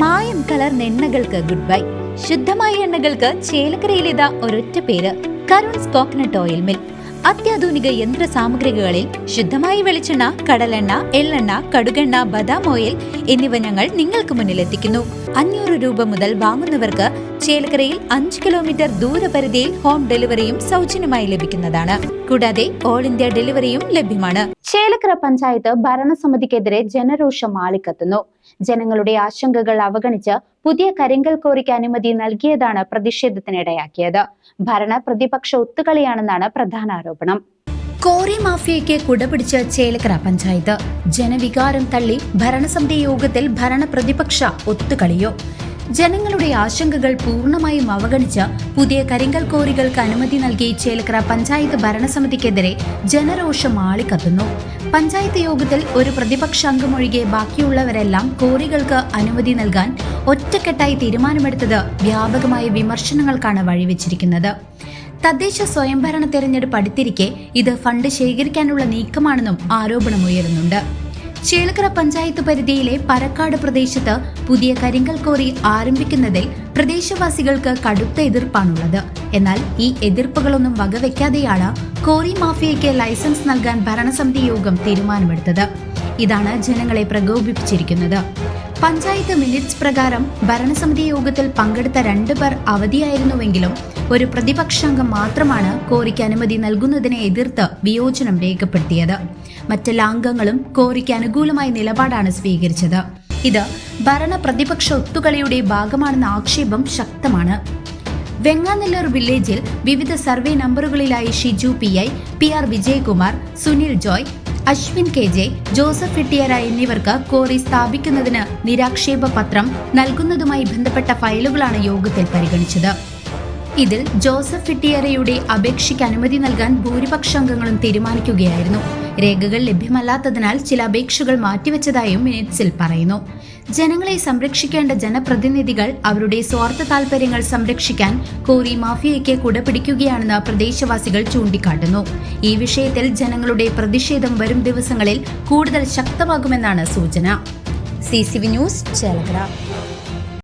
മായം കലർന്ന എണ്ണകൾക്ക് good bye ശുദ്ധമായ എണ്ണകൾക്ക് ചേലക്കരയിലിതാ ഒരൊറ്റ പേര്. Karun's coconut oil mill. അത്യാധുനിക യന്ത്ര സാമഗ്രികളിൽ ശുദ്ധമായ വെളിച്ചെണ്ണ കടലെണ്ണ എള്ളെണ്ണ കടുകെണ്ണ ബദാം ഓയിൽ എന്നിവ ഞങ്ങൾ നിങ്ങൾക്ക് മുന്നിലെത്തിക്കുന്നു. അഞ്ഞൂറ് രൂപ മുതൽ വാങ്ങുന്നവർക്ക് ചേലക്കരയിൽ അഞ്ച് കിലോമീറ്റർ ദൂരപരിധിയിൽ ഹോം ഡെലിവറിയും സൗജന്യമായി ലഭിക്കുന്നതാണ്. കൂടാതെ ഓൾ ഇന്ത്യ ഡെലിവറിയും ലഭ്യമാണ്. ചേലക്കര പഞ്ചായത്ത് ഭരണസമിതിക്കെതിരെ ജനരോഷം ആളിക്കത്തുന്നു. ജനങ്ങളുടെ ആശങ്കകൾ അവഗണിച്ച് പുതിയ കരിങ്കൽ കോറിക്ക് അനുമതി നൽകിയതാണ് പ്രതിഷേധത്തിനിടയാക്കിയത്. ഭരണ പ്രതിപക്ഷ ഒത്തുകളിയാണെന്നാണ് പ്രധാന ആരോപണം. കോറി മാഫിയയ്ക്ക് കുടപിടിച്ച് ചേലക്കര പഞ്ചായത്ത്. ജനവികാരം തള്ളി ഭരണസമിതി യോഗത്തിൽ ഭരണ പ്രതിപക്ഷ ഒത്തുകളിയോ. ജനങ്ങളുടെ ആശങ്കകൾ പൂർണമായും അവഗണിച്ച് പുതിയ കരിങ്കൽ കോറികൾക്ക് അനുമതി നൽകി ചേലക്കര പഞ്ചായത്ത് ഭരണസമിതിക്കെതിരെ ജനരോഷം ആളിക്കത്തുന്നു. പഞ്ചായത്ത് യോഗത്തിൽ ഒരു പ്രതിപക്ഷ അംഗമൊഴികെ ബാക്കിയുള്ളവരെല്ലാം കോറികൾക്ക് അനുമതി നൽകാൻ ഒറ്റക്കെട്ടായി തീരുമാനമെടുത്തത് വ്യാപകമായ വിമർശനങ്ങൾക്കാണ് വഴിവെച്ചിരിക്കുന്നത്. തദ്ദേശ സ്വയംഭരണ തെരഞ്ഞെടുപ്പ് അടുത്തിരിക്കെ ഇത് ഫണ്ട് ശേഖരിക്കാനുള്ള നീക്കമാണെന്നും ആരോപണമുയരുന്നുണ്ട്. ചേലക്കര പഞ്ചായത്ത് പരിധിയിലെ പരക്കാട് പ്രദേശത്ത് പുതിയ കരിങ്കൽ കോറി ആരംഭിക്കുന്നതിൽ പ്രദേശവാസികൾക്ക് കടുത്ത എതിർപ്പാണുള്ളത്. എന്നാൽ ഈ എതിർപ്പുകളൊന്നും വകവെക്കാതെയാണ് കോറി മാഫിയയ്ക്ക് ലൈസൻസ് നൽകാൻ ഭരണസമിതി യോഗം തീരുമാനമെടുത്തത്. ഇതാണ് ജനങ്ങളെ പ്രകോപിപ്പിച്ചിരിക്കുന്നത്. പഞ്ചായത്ത് മിനിറ്റ്സ് പ്രകാരം ഭരണസമിതി യോഗത്തിൽ പങ്കെടുത്ത രണ്ടുപേർ അവധിയായിരുന്നുവെങ്കിലും ഒരു പ്രതിപക്ഷാംഗം മാത്രമാണ് കോറിക്ക് അനുമതി നൽകുന്നതിനെ എതിർത്ത് വിയോജനം രേഖപ്പെടുത്തിയത്. മറ്റെല്ലാ അംഗങ്ങളും കോറിക്ക് അനുകൂലമായ നിലപാടാണ് സ്വീകരിച്ചത്. ഇത് ഭരണ പ്രതിപക്ഷ ഒത്തുകളിയുടെ ഭാഗമാണെന്ന ആക്ഷേപം ശക്തമാണ്. വെങ്ങാനെല്ലൂർ വില്ലേജിൽ വിവിധ survey നമ്പറുകളിലായി Shiju P I P R Vijayakumar Sunil Joy Ashwin K J Joseph Ittiyara എന്നിവർക്ക് കോറി സ്ഥാപിക്കുന്നതിന് നിരാക്ഷേപ പത്രം നൽകുന്നതുമായി ബന്ധപ്പെട്ട ഫയലുകളാണ് യോഗത്തിൽ പരിഗണിച്ചത്. ഇതിൽ ജോസഫ് ഇട്ടിയറയുടെ അപേക്ഷയ്ക്ക് അനുമതി നൽകാൻ ഭൂരിപക്ഷ അംഗങ്ങളും തീരുമാനിക്കുകയായിരുന്നു. രേഖകൾ ലഭ്യമല്ലാത്തതിനാൽ ചില അപേക്ഷകൾ മാറ്റിവെച്ചതായും മിനിറ്റ്സിൽ പറയുന്നു. ജനങ്ങളെ സംരക്ഷിക്കേണ്ട ജനപ്രതിനിധികൾ അവരുടെ സ്വാർത്ഥ താൽപര്യങ്ങൾ സംരക്ഷിക്കാൻ കോറി മാഫിയയ്ക്ക് കുടപിടിക്കുകയാണെന്ന് പ്രദേശവാസികൾ ചൂണ്ടിക്കാട്ടുന്നു. ഈ വിഷയത്തിൽ ജനങ്ങളുടെ പ്രതിഷേധം വരും ദിവസങ്ങളിൽ കൂടുതൽ ശക്തമാകുമെന്നാണ് സൂചന. C news Chelakkara.